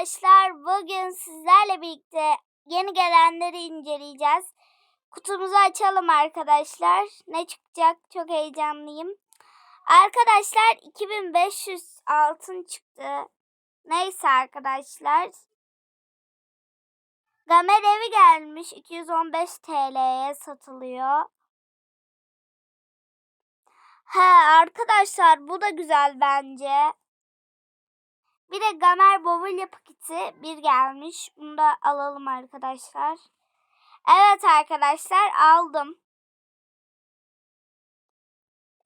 arkadaşlar. Bugün sizlerle birlikte yeni gelenleri inceleyeceğiz. Kutumuzu açalım arkadaşlar. Ne çıkacak? Çok heyecanlıyım. Arkadaşlar 2500 altın çıktı. Neyse arkadaşlar. Gamer evi gelmiş. 215 TL'ye satılıyor. He arkadaşlar bu da güzel bence. Bir de Gamer Bovulya paketi bir gelmiş. Bunu da alalım arkadaşlar. Evet arkadaşlar aldım.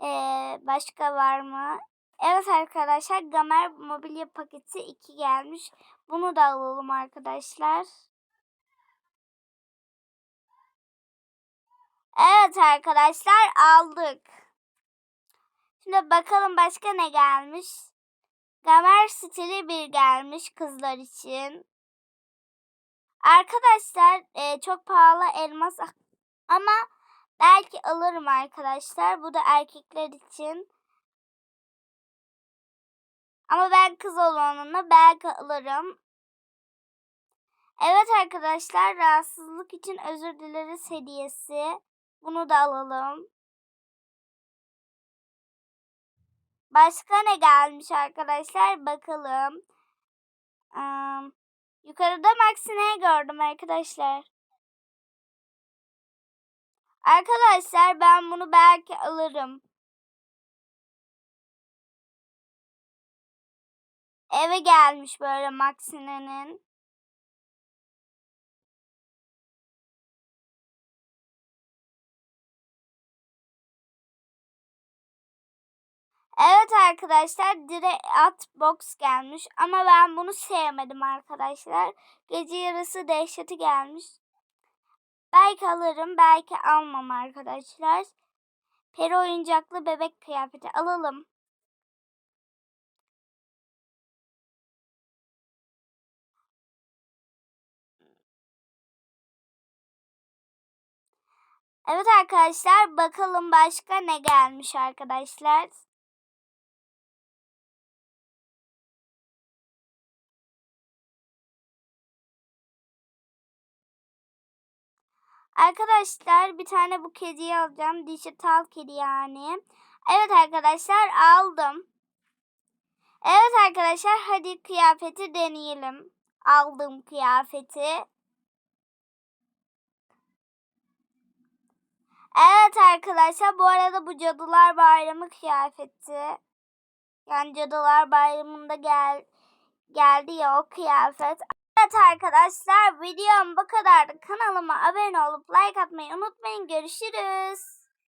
Ee, başka var mı? Evet arkadaşlar Gamer mobilya paketi 2 gelmiş. Bunu da alalım arkadaşlar. Evet arkadaşlar aldık. Şimdi bakalım başka ne gelmiş. Gamer stili bir gelmiş kızlar için. Arkadaşlar e, çok pahalı elmas ama belki alırım arkadaşlar. Bu da erkekler için. Ama ben kız olanını belki alırım. Evet arkadaşlar rahatsızlık için özür dileriz hediyesi. Bunu da alalım. Başka ne gelmiş arkadaşlar? Bakalım. Um, yukarıda Maxine gördüm arkadaşlar. Arkadaşlar ben bunu belki alırım. Eve gelmiş böyle Maxine'nin. Evet arkadaşlar direkt at box gelmiş ama ben bunu sevmedim arkadaşlar. Gece yarısı dehşeti gelmiş. Belki alırım belki almam arkadaşlar. Peri oyuncaklı bebek kıyafeti alalım. Evet arkadaşlar bakalım başka ne gelmiş arkadaşlar. Arkadaşlar bir tane bu kediyi alacağım. Dijital kedi yani. Evet arkadaşlar aldım. Evet arkadaşlar hadi kıyafeti deneyelim. Aldım kıyafeti. Evet arkadaşlar bu arada bu Cadılar Bayramı kıyafeti. Yani Cadılar Bayramı'nda gel geldi ya o kıyafet. Evet arkadaşlar videom bu kadardı. Kanalıma abone olup like atmayı unutmayın. Görüşürüz.